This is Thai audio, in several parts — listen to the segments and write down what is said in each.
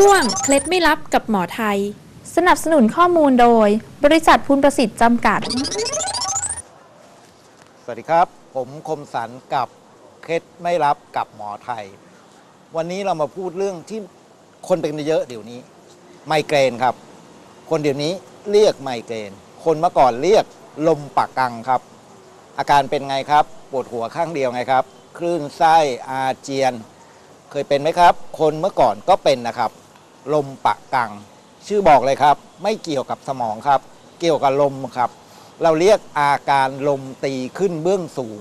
ช่วงเคล็ดไม่ลับกับหมอไทย สนับสนุนข้อมูลโดย บริษัทพูนประสิทธิ์จำกัด สวัสดีครับ ผมคมสันกับเคล็ดไม่รับกับหมอไทย วันนี้เรามาพูดเรื่องที่คนเป็นเยอะเดี๋ยวนี้ ไมเกรนครับ คนเดี๋ยวนี้เรียกไมเกรน คนเมื่อก่อนเรียกลมปากกังครับ อาการเป็นไงครับ ปวดหัวข้างเดียวไงครับ คลื่นไส้อาเจียน เคยเป็นไหมครับ คนเมื่อก่อนก็เป็นนะครับ ลมปากกัง ชื่อบอกเลยครับ ไม่เกี่ยวกับสมองครับ เกี่ยวกับลมครับ เราเรียกอาการลมตีขึ้นเบื้องสูง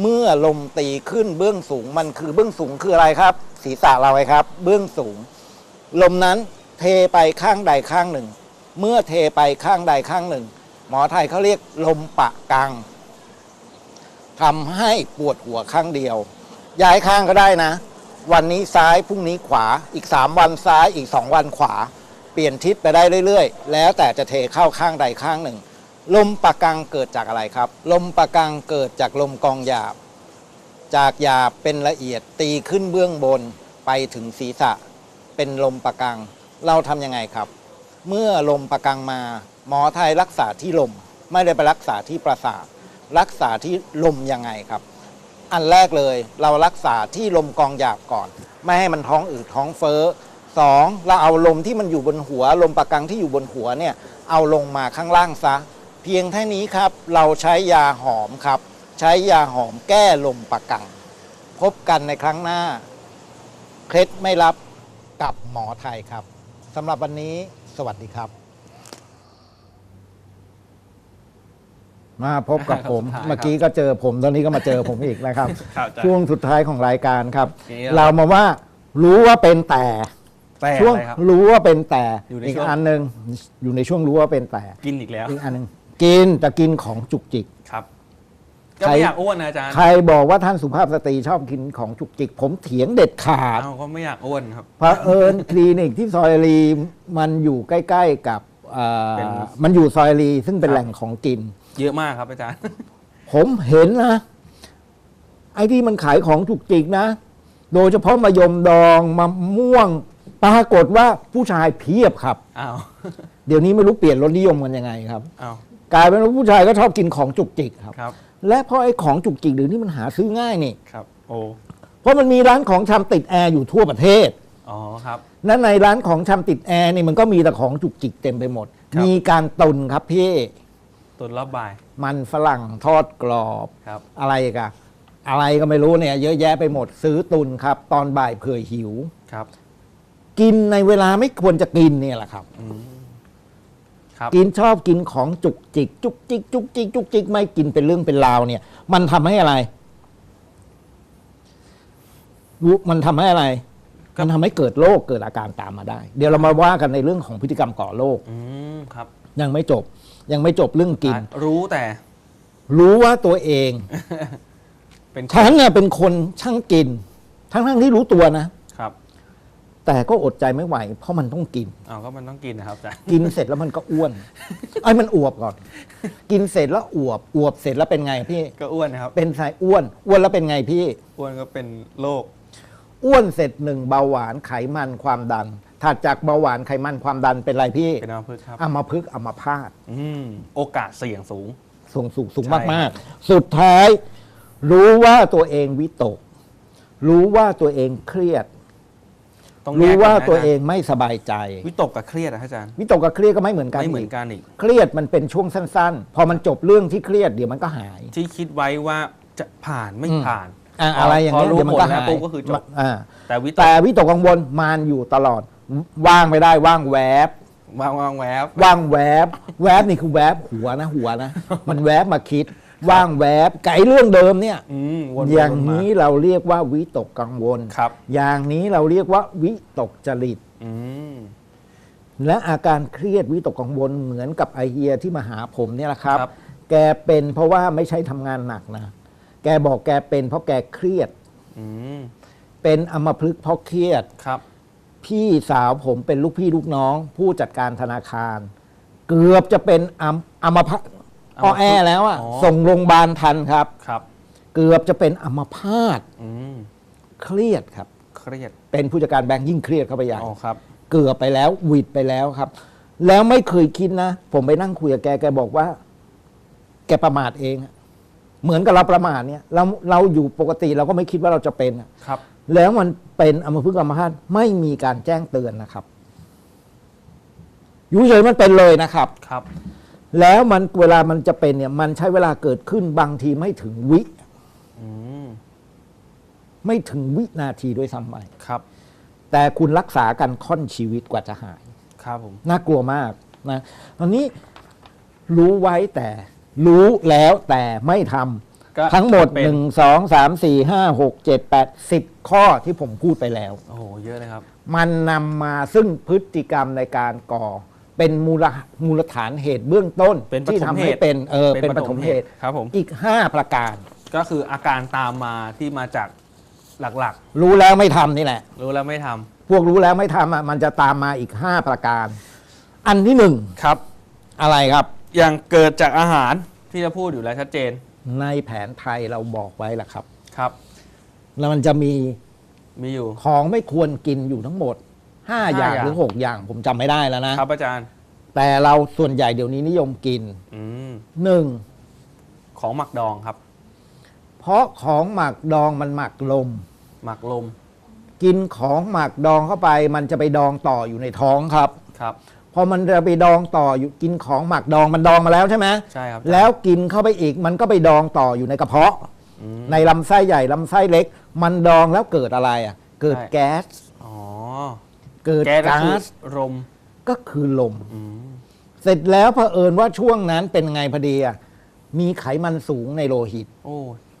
เมื่อลมตีขึ้นเบื้องสูง มันคือเบื้องสูงคืออะไรครับ ศีรษะเราไงครับ เบื้องสูง ลมนั้นเทไปข้างใดข้างหนึ่ง เมื่อเทไปข้างใดข้างหนึ่ง หมอไทยเขาเรียกลมปะกังทำให้ปวดหัวข้างเดียว ย้ายข้างก็ได้นะ วันนี้ซ้ายพรุ่งนี้ขวาอีก 3 วันซ้ายอีก 2 วันขวา เปลี่ยนทิศไปได้เรื่อยๆ แล้วแต่จะเทเข้าข้างใดข้างหนึ่ง ลมปะกังเกิดจากอะไรครับ ลมปะกังเกิดจากลมกองหยาบ จากหยาบเป็นละเอียดตีขึ้นเบื้องบนไปถึงศีรษะ เป็นลมปะกัง เราทำยังไงครับ เมื่อลมปะกังมา หมอไทยรักษาที่ลม ไม่ได้ไปรักษาที่ประสาทรักษาที่ลมยังไงครับ อันแรกเลย เรารักษาที่ลมกองหยาบก่อน ไม่ให้มันท้องอืดท้องเฟ้อสองเราเอาลมที่มันอยู่บนหัว ลมปะกังที่อยู่บนหัวเนี่ยเอาลงมาข้างล่างซะ เพียงแค่นี้ครับ เราใช้ยาหอมครับ ใช้ยาหอมแก้ลมปะกัง พบกันในครั้งหน้า เคล็ดไม่รับกับหมอไทยครับสำหรับวันนี้ สวัสดีครับ มาพบกับผมสุดท้ายครับเมื่อกี้ก็เจอผมตอนนี้ก็มาเจอผมอีกนะครับ ครับอาจารย์ช่วงสุดท้ายของรายการครับนี่เรามาว่ารู้ว่าเป็นแต่ แต่ช่วงอะไรครับรู้ว่าเป็นแต่อยู่ในอีกช่วง อันหนึ่งอยู่ในช่วงรู้ว่าเป็นแต่ กินอีกแล้ว อีกอันหนึ่งกินแต่กินของจุกจิก ครับก็ใครไม่อยากอ้วนนะอาจารย์ใครบอกว่าท่านสุภาพสตรีชอบกินของจุกจิก ผมเถียงเด็ดขาด เอ้าก็ไม่อยากอ้วนครับเพราะเอิญคลินิกที่ซอยรีมันอยู่ใกล้ ๆ กับเอ่อเป็น มันอยู่ซอยรีซึ่งเป็นครับแหล่งของกิน เยอะมากครับอาจารย์ ผมเห็นนะ ไอ้ที่มันขายของจุกจิกนะ โดยเฉพาะมายมดองมะม่วง ปรากฏว่าผู้ชายเพียบครับ อ้าวเดี๋ยวนี้ไม่รู้เปลี่ยนรสนิยมกันยังไงครับ อ้าวกลายเป็นว่าผู้ชายก็ชอบกินของจุกจิกครับ ครับและเพราะไอ้ของจุกจิกเดี๋ยวนี้มันหาซื้อง่ายนี่ ครับ โอ้เพราะมันมีร้านของชำติดแอร์อยู่ทั่วประเทศ อ๋อครับและในร้านของชำติดแอร์นี่มันก็มีแต่ของจุกจิกเต็มไปหมด ครับ มีการตุนครับพี่ ตุนรอบบ่าย มันฝรั่งทอดกรอบครับ อะไรกันอะไรก็ไม่รู้เนี่ยเยอะแยะไปหมดซื้อตุนครับ ตอนบ่ายเผื่อหิว ครับกินในเวลาไม่ควรจะกินเนี่ยแหละครับ อืมครับกินชอบกินของจุกจิก จุกจิกจุกจิกจุกจิกไม่กินเป็นเรื่องเป็นราวเนี่ย มันทำให้อะไรรู้มันทำให้อะไร มันทำให้เกิดโรคเกิดอาการตามมาได้ เดี๋ยวเรามาว่ากันในเรื่องของพฤติกรรมก่อโรคอืมครับ ยังไม่จบ ยังไม่จบเรื่องกินอะรู้แต่ รู้ว่าตัวเองเป็นฉันน่ะเป็นคนช่างกิน ทั้งๆที่รู้ตัวนะครับ แต่ก็อดใจไม่ไหว เพราะมันต้องกินอ้าวก็มันต้องกินนะครับอาจารย์กินเสร็จแล้วมันก็อ้วนไอ้ยมันอวบก่อน กินเสร็จแล้วอวบอวบเสร็จแล้วเป็นไงพี่ก็อ้วนนะครับเป็นสายอ้วน อ้วนแล้วเป็นไงพี่ อ้วนก็เป็นโรค อ้วนเสร็จหนึ่งเบาหวานไขมันความดันถัดจากเบาหวานไขมันความดันเป็นไรพี่เป็นอัมพฤกษ์ครับอัมาพึกษ์อัมาพาตอืมโอกาสเสี่ยงสูง สูงสูงสูงใช่มากๆ สุดท้าย รู้ว่าตัวเองวิตก รู้ว่าตัวเองเครียด ต้องแยรู้กกันว่านะตัวจรย์เองไม่สบายใจ วิตกกับเครียดนะอาจารย์วิตกกับเครียดก็ไม่เหมือนกันไม่เหมือนอีกกันอีก เครียดมันเป็นช่วงสั้น ๆ พอมันจบเรื่องที่เครียดเดี๋ยวมันก็หาย ที่คิดไว้ว่าจะผ่านไม่อืม ผ่าน อะอะไรอย่างเงี้ยพรู้เดี๋ยวมันผก็ลแล้หาวยปุ๊บก็คือจบอ่าแต่วิตแต่กวิตกกังวลมานอยู่ตลอดว่างไม่ได้ว่างแวบ วางวางแวบ ว่างแวบ แวบนี่คือแวบหัวนะหัวนะ มันแวบมาคิด ว่างแวบไก่เรื่องเดิมเนี่ย อืมวนไปอย่างวนมานี้เราเรียกว่าวิตกกังวล ครับ อย่างนี้เราเรียกว่าวิตกจริต อืม และอาการเครียดวิตกกังวลเหมือนกับไอเฮียที่มาหาผมเนี่ยแหละครับ ครับ แกเป็นเพราะว่าไม่ใช่ทำงานหนักนะ แกบอกแกเป็นเพราะแกเครียด อืมเป็นอัมพฤกษ์เพราะเครียด ครับ พี่สาวผมเป็นลูกพี่ลูกน้อง ผู้จัดการธนาคาร เกือบจะเป็นอัมอัมพะอัมพฤกษ์อ้อแอแล้วอะอ๋อ ส่งโรงพยาบาลทันครับ ครับ เกือบจะเป็นอัมพาตอืมเครียดครับ เครียดเป็นผู้จัดการแบงค์ยิ่งเครียดเข้าไปใหญ่ อ๋อครับ เกือบไปแล้วหวิดไปแล้วครับ แล้วไม่เคยคิดนะ ผมไปนั่งคุยกับแกแกบอกว่า แกประมาทเองอะ เหมือนกับเราประมาทเนี่ยเราเราอยู่ปกติเราก็ไม่คิดว่าเราจะเป็นอะครับ แล้วมันเป็นอัมพฤกษ์อัมพาตไม่มีการแจ้งเตือนนะครับอยู่เฉยๆมันเป็นเลยนะครับ ครับ แล้วมันเวลามันจะเป็นเนี่ย มันใช้เวลาเกิดขึ้นบางทีไม่ถึงวิ อืมไม่ถึงวินาทีด้วยซ้ำไปครับ แต่คุณรักษากันค่อนชีวิตกว่าจะหาย ครับผม น่ากลัวมากนะตอนนี้รู้ไว้แต่ รู้แล้วแต่ไม่ทก็ำทั้งหมด เป็นหนึ่งสองสามสี่ห้าหกเจ็ดแปดสิบข้อที่ผมพูดไปแล้ว โอ้โหเยอะเลยครับ มันนำมาซึ่งพฤติกรรมในการก่อ เป็นมูลมูลฐานเหตุเบื้องต้นเป็นปที่ฐมทำเหให้ตุเป็นเออเป็นปฐมเหตุครับผมอีกห้าประการ ก็คืออาการตามมาที่มาจากหลักรู้แล้วไม่ทำนี่แหละ ๆ รู้แล้วไม่ทำพวกรู้แล้วไม่ทำอะมันจะตามมาอีกห้าประการ อันที่หนึ่งครับ อะไรครับ อย่างเกิดจากอาหารที่จะพูดอยู่แล้วชัดเจนในแผนไทยเราบอกไว้แหละครับ ครับ แล้วมันจะมีมีอยู่ ของไม่ควรกินอยู่ทั้งหมด5ห้าอย่างอย่างหรือ 6 อย่างผมจำไม่ได้แล้วนะ ครับอาจารย์ แต่เราส่วนใหญ่เดี๋ยวนี้นิยมกินอืม 1. ของหมักดองครับ เพราะของหมักดองมันหมักลม หมักลม กินของหมักดองเข้าไป มันจะไปดองต่ออยู่ในท้องครับ ครับ พอมันจะไปดองต่ออยู่กินของหมักดองมันดองมาแล้วใช่ไหมใช่ครับอาจารย์แล้วกินเข้าไปอีกมันก็ไปดองต่ออยู่ในกระเพาะ อืม ในลำไส้ใหญ่ลำไส้เล็ก มันดองแล้วเกิดอะไรอะ เกิดใช่ แก๊ส อ๋อเกิดแก๊สก็ก๊าคือซลมก็คือลม อืมเสร็จแล้วเผอิญว่าช่วงนั้นเป็นไงพอดีอะมีไขมันสูงในโลหิต โอ้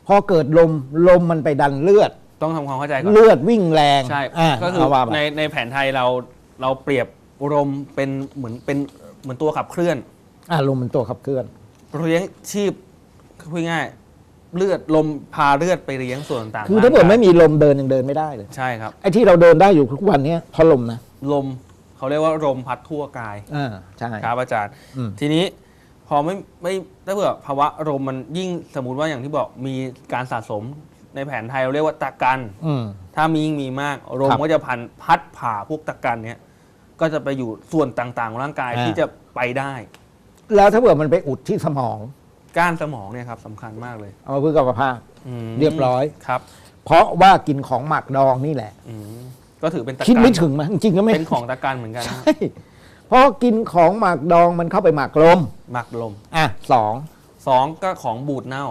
พอเกิดลมลมมันไปดันเลือด ต้องทำความเข้าใจก่อน เลือดวิ่งแรงใช่ อะก็คือเอาว่าไปในในแผนไทยเราเราเปรียบ ลมเป็นเหมือนเป็นเหมือนตัวขับเคลื่อน อะลมเป็นตัวขับเคลื่อนเลี้ยงชีพพูดง่ายๆเลือดลมพาเลือดไปเลี้ยงส่วนต่างๆคือถ้าเกิดร่งกยไม่มีลมเดินยังเดินไม่ได้เลย ใช่ครับไอ้ที่เราเดินได้อยู่ทุกวันเนี้ยเพราะลมนะลมเขาเรียกว่าลมพัดทั่วกายอ่าใช่ครับอาจารย์อืมทีนี้พอไม่ไม่ถ้าเผื่อภาวะลมมันยิ่งสมมติว่าอย่างที่บอกมีการสะสมในแผนไทยเราเรียกว่าตะกันอืมถ้ามียิ่งมีมากลมครับก็จะพันพัดผ่าพวกตะกันเนี้ย ก็จะไปอยู่ส่วนต่างๆของร่างกายอ่า ที่จะไปได้ แล้วถ้าเกิดมันไปอุดที่สมองก้านสมองเนี่ยครับสำคัญมากเลยเอามาพึ่งกับประภาพ อืมเรียบร้อย ครับเพราะว่ากินของหมักดองนี่แหละ อืมก็ถือเป็นตะคิดกันไม่ถึงมั้ยจริงๆก็ไม่เป็นของตะกันเหมือนกันใช่เพราะกินของหมักดองมันเข้าไปหมักลมหมักลมอะสองสองก็ของบูดเน่า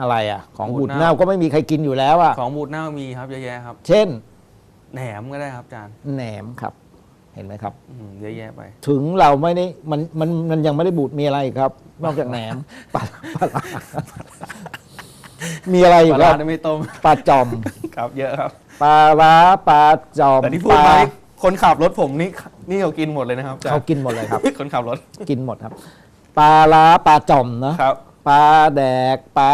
อะไรอะ ของบูบูดดเน่าเน่า ก็ไม่มีใครกินอยู่แล้วอะของบูดเน่ามีครับเยอะแยะครับ เช่น แหนมก็ได้ครับอาจารย์ แหนมครับ เห็นไหมครับ อืมเยอะแยะไป ถึงเราไม่ได้มันมันมันยังไม่ได้บูดมีอะไรอีกครับ นอกจากแหนมปลาปลาร้ามีอะไรอีปกลาคร้ารับเนี่ยไม่ต้ม ปลาจอมครับเยอะครับ ปลาร้าปลาจอมแต่ที่พูดปมาลานี่คนขับรถผมนี่นี่เขากินหมดเลยนะครับอจรย์เขากินหมดเลยครับ คนขับรถกินหมดครับปลาร้าปลาจอมนะครับ ปลาแดกปลา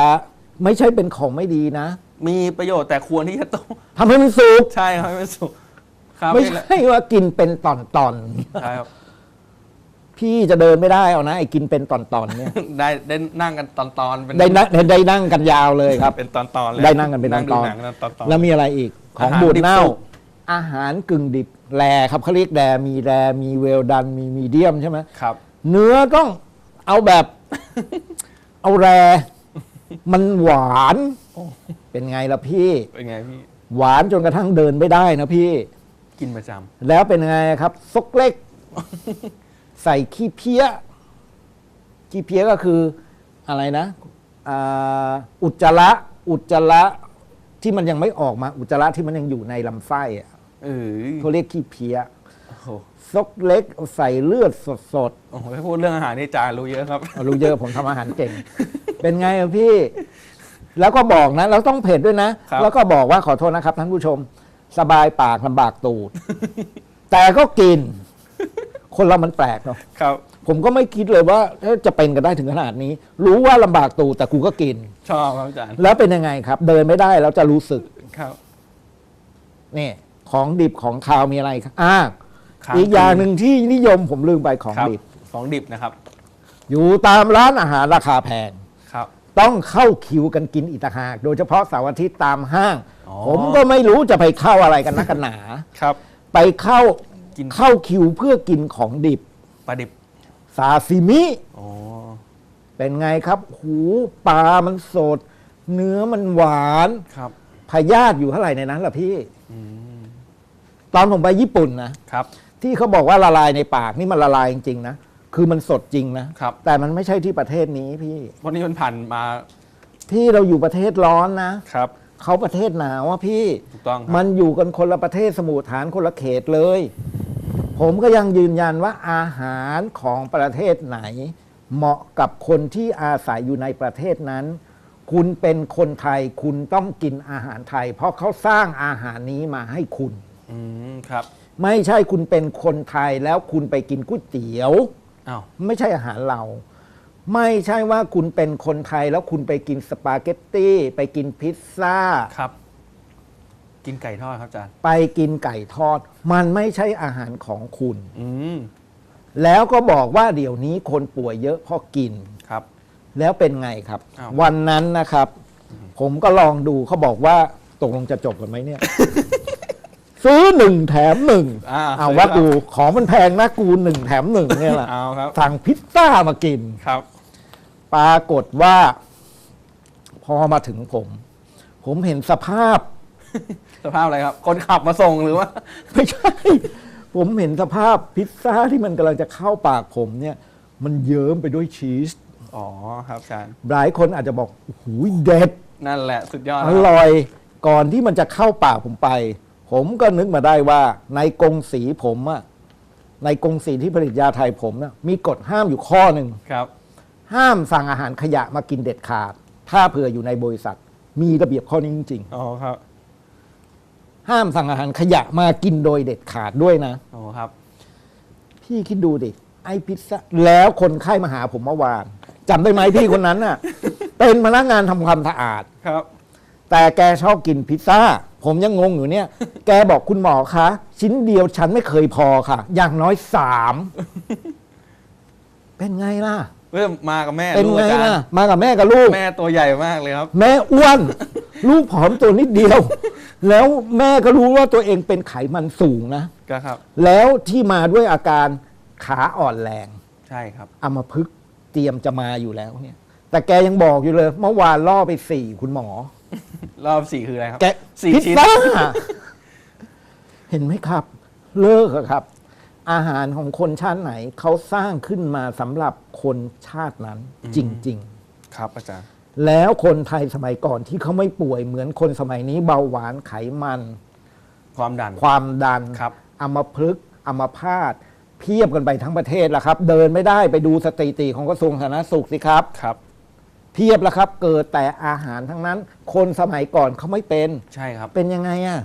ไม่ใช่เป็นของไม่ดีนะมีประโยชน์แต่ควรที่จะต้มทำให้มันสุก ใช่ครับไม่สุก ครับไม่ใช่ว่ากินเป็นตอนตอนใช่ครับๆพี่จะเดินไม่ได้เอานะไอ้กินเป็นตอนตอนๆเนี่ยได้ได้นั่งกันตอนตอนๆเป็นได้นั่งได้นั่งกันยาวเลยครับ เป็นตอนตอนๆเลยได้นั่งกันเป็นตอนๆดูหงตอนตอนๆแล้วมีอะไรอีก ของอาหารบูดเน่าดิบสุกอาหารกึ่งดิบแรครับเขาเรียกแรมีแรมีเวลดันมีมีเดียมใช่ไหมครับ เนื้อต้องเอาแบบ เอาแรมันหวาน เป็นไงล่ะพี่ เป็นไงพี่ หวานจนกระทั่งเดินไม่ได้นะพี่ กินประจำแล้วเป็นไงครับซกเล็ก ใส่ขี้เพี้ย ขี้เพี้ยก็คืออะไรนะอ่าอุจจาระอุจจาระที่มันยังไม่ออกมาอุจจาระที่มันยังอยู่ในลำไส้อะเออเขาเรียกขี้เพี้ยโอ้โหซกเล็กเอาใส่เลือดสดโอ้โหถ้าพูดเรื่องอาหารนี่จานรู้เยอะครับๆเอารู้เยอะผมทำอาหารเก่ง เป็นไงอะพี่ แล้วก็บอกนะแล้วต้องเผ็ดด้วยนะครับ แล้วก็บอกว่าขอโทษนะครับท่านผู้ชม สบายปากลำบากตูด แต่ก็กิน คนเรามันแปลกเนาะครับ ผมก็ไม่คิดเลยว่าเอ๊ะจะเป็นกันได้ถึงขนาดนี้ รู้ว่าลำบากตูดแต่กูก็กิน ชอบครับอาจารย์ แล้วเป็นยังไงครับ เดินไม่ได้แล้วจะรู้สึกครับนี่ของดิบของคาวมีอะไรครับอ่าครับอีกอย่างหนึ่งที่นิยมผมลืมไปของครับดิบ ของดิบนะครับ อยู่ตามร้านอาหารราคาแพงครับ ต้องเข้าคิวกันกินอีกต่างหาก โดยเฉพาะเสาร์อาทิตย์ตามห้าง อ๋อ ผมก็ไม่รู้จะไปเข้าอะไรกันนักกันหนา ครับ ไปเข้ากิน เข้าคิวเพื่อกินของดิบปลาดิบซาซิมิ อ๋อเป็นไงครับ หูปลามันสด เนื้อมันหวานครับพยาธิอยู่เท่าไหร่ในนั้นล่ะพี่ อืมตอนผมไปญี่ปุ่นนะ ครับ ที่เขาบอกว่าละลายในปากนี่มันละลายจริงๆนะ คือมันสดจริงนะครับ แต่มันไม่ใช่ที่ประเทศนี้พี่วันนี้มันผ่านมาพี่เราอยู่ประเทศร้อนนะครับ เขาประเทศหนาวอะพี่ถูกต้องครับ มันอยู่กันคนละประเทศสมุทฐานคนละเขตเลย ผมก็ยังยืนยันว่าอาหารของประเทศไหน เหมาะกับคนที่อาศัยอยู่ในประเทศนั้น คุณเป็นคนไทยคุณต้องกินอาหารไทย เพราะเขาสร้างอาหารนี้มาให้คุณ อืมครับ ไม่ใช่คุณเป็นคนไทยแล้วคุณไปกินก๋วยเตี๋ยว อ้าว ไม่ใช่อาหารเรา ไม่ใช่ว่าคุณเป็นคนไทยแล้วคุณไปกินสปาเกตตี้ ไปกินพิซซ่า ครับ กินไก่ทอดครับอาจารย์ ไปกินไก่ทอด มันไม่ใช่อาหารของคุณ อืม แล้วก็บอกว่าเดี๋ยวนี้คนป่วยเยอะเพราะกิน ครับ แล้วเป็นไงครับ อ้าว วันนั้นนะครับ ผมก็ลองดูเขาบอกว่าตกลงจะจบกันไหมเนี่ย ซื้อหนึ่งแถมหนึ่งอ่าเอาซื้อว่าครับดูของมันแพงนะกูหนึ่งแถมหนึ่งเนี่ยแหละเอาครับ สั่งพิซซ่ามากิน ครับ ปรากฏว่า พอมาถึงผม ผมเห็นสภาพ สภาพอะไรครับ คนขับมาส่งหรือว่า ไม่ใช่ ผมเห็นสภาพพิซซ่าที่มันกำลังจะเข้าปากผมเนี่ย มันเยิ้มไปด้วยชีสอ๋อครับอาจารย์หลายคนอาจจะบอกโอ้โหเด็ด นั่นแหละสุดยอดอแล้วร่อย ก่อนที่มันจะเข้าปากผมไป ผมก็นึกมาได้ว่าในกรงสีผมอะในกรงสีที่ผลิตยาไทยผมนะมีกฎห้ามอยู่ข้อหนึ่งครับ ห้ามสั่งอาหารขยะมากินเด็ดขาด ถ้าเผื่ออยู่ในบริษัท มีระเบียบข้อนี้จริง อ๋อครับ ๆ ห้ามสั่งอาหารขยะมากินโดยเด็ดขาดด้วยนะ อ๋อครับ พี่คิดดูดิไอพิซซ่าแล้วคนไข้มาหาผมเมื่อวานจำได้ไหมพี่คนนั้นน่ะ เป็นพนักงานทำความสะอาด ครับ แต่แกชอบกินพิซซ่า ผมยังงงอยู่เนี่ย แกบอกคุณหมอคะ ชิ้นเดียวฉันไม่เคยพอค่ะ อย่างน้อยสามเป็นไงล่ะ เริ่มมากับแม่เป็นลูกไงอาจารล่ะ ย์มากับแม่กับลูก แม่ตัวใหญ่มากเลยครับ แม่อ้วน ลูกผอมตัวนิดเดียว แล้วแม่ก็รู้ว่าตัวเองเป็นไขมันสูงนะ ก็ครับ แล้วที่มาด้วยอาการขาอ่อนแรงใช่ครับ อัมพฤกษ์เตรียมจะมาอยู่แล้วเนี่ย แต่แกยังบอกอยู่เลย เมื่อวานล่อไปสี่คุณหมอ รอบสี่คืออะไรครับแกสี่พิซชิ้นซ่า เห็นไหมครับ เลิกอะครับ อาหารของคนชาติไหนเขาสร้างขึ้นมาสำหรับคนชาตินั้นจริงครับอาจารย์ๆแล้วคนไทยสมัยก่อนที่เขาไม่ป่วยเหมือนคนสมัยนี้เบาหวานไขมัน ความดัน ความดันครับ อัมพฤกษ์อัมพาตเพียบกันไปทั้งประเทศแล้วครับ เดินไม่ได้ไปดูสถิติของกระทรวงสาธารณสุขสิครับ ครับ เพียบแล้วครับ เกิดแต่อาหารทั้งนั้น คนสมัยก่อนเขาไม่เป็น ใช่ครับ เป็นยังไงอะ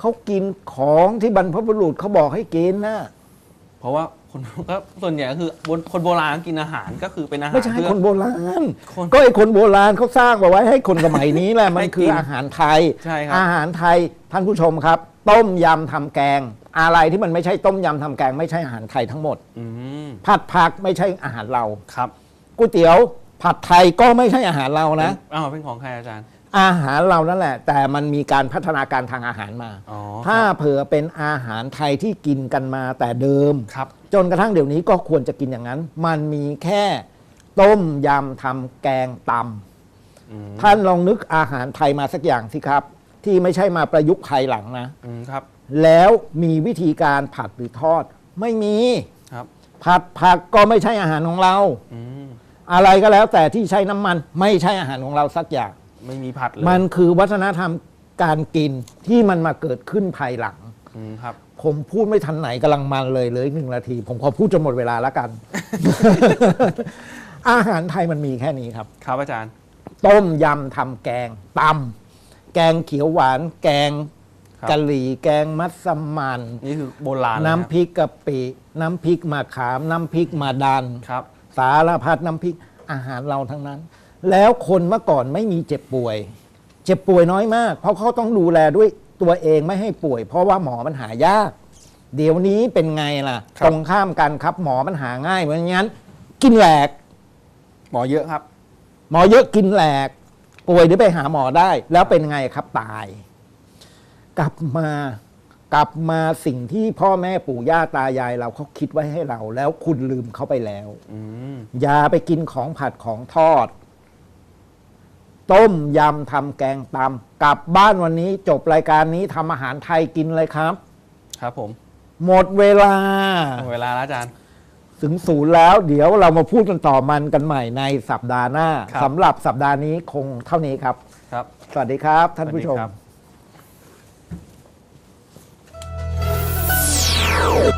เขากินของที่บรรพบุรุษเขาบอกให้กินนะเพราะว่าคนก็ส่วนใหญ่ก็คือคนคนโบราณกินอาหารก็คือเป็นอาหารไม่ใช่เพื่อ คนโบราณ คนก็ไอ้คนโบราณเขาสร้างมาไว้ให้คนสมัยนี้แหละ มันให้กินคืออาหารไทย ใช่ครับ อาหารไทยท่านผู้ชมครับ ต้มยำทำแกง อะไรที่มันไม่ใช่ต้มยำทำแกง ไม่ใช่อาหารไทยทั้งหมด อืมผัดผักไม่ใช่อาหารเรา ครับก๋วยเตี๋ยว ผัดไทยก็ไม่ใช่อาหารเรานะ อ้าวเป็นของใครอาจารย์ อาหารเรานั่นแหละ แต่มันมีการพัฒนาการทางอาหารมา อ๋อถ้าครับเผื่อเป็นอาหารไทยที่กินกันมาแต่เดิม ครับ จนกระทั่งเดี๋ยวนี้ก็ควรจะกินอย่างนั้น มันมีแค่ต้มยำทำแกงตอืมำท่านลองนึกอาหารไทยมาสักอย่างสิครับ ที่ไม่ใช่มาประยุกต์ภายหลังนะ อืมครับ แล้วมีวิธีการผัดหรือทอด ไม่มี ครับ ผัดผักก็ไม่ใช่อาหารของเรา อืม อะไรก็แล้วแต่ที่ใช้น้ำมันไม่ใช่อาหารของเราสักอย่าง ไม่มีผัดเลยมันคือวัฒนธรรมการกินที่มันมาเกิดขึ้นภายหลัง อืมครับ ผมพูดไม่ทันไหนกำลังมันเลยเหลยหนึ่งนาที ผมขอพูดจนหมดเวลาแล้วกัน อาหารไทยมันมีแค่นี้ครับ ครับอาจารย์ ต้มยำทำแกงตำแกงเขียวหวาน แกงครับ กะหรี่แกงมัสมั่นนี่คือโบราณน้ำพริกกะปิ น้ำพริกมะขาม น้ำพริกมาดัน ครับ สารพัดน้ำพริกอาหารเราทั้งนั้น แล้วคนเมื่อก่อนไม่มีเจ็บป่วย เจ็บป่วยน้อยมาก เพราะเขาต้องดูแลด้วยตัวเองไม่ให้ป่วย เพราะว่าหมอมันหายาก เดี๋ยวนี้เป็นไงล่ะครับตรงข้ามกันครับหมอมันหาง่ายเพราะงั้น กินแหลก หมอเยอะครับ หมอเยอะกินแหลก ป่วยเดี๋ยวไปหาหมอได้ แล้วเป็นไงครับตาย กลับมา กลับมาสิ่งที่พ่อแม่ปู่ย่าตายายเราเขาคิดไว้ให้เรา แล้วคุณลืมเขาไปแล้วอืมอย่าไปกินของผัดของทอด ต้มยำทำแกงตำกลับบ้านวันนี้จบรายการนี้ทำอาหารไทยกินเลยครับ ครับผม หมดเวลาหมดเวลาแล้วอาจารย์ ถึงศูนย์แล้ว เดี๋ยวเรามาพูดกันต่อมันกันใหม่ในสัปดาห์หน้าครับสำหรับสัปดาห์นี้คงเท่านี้ครับ ครับ สวัสดีครับ ท่านผู้ชสวัสมดีครับ Ow!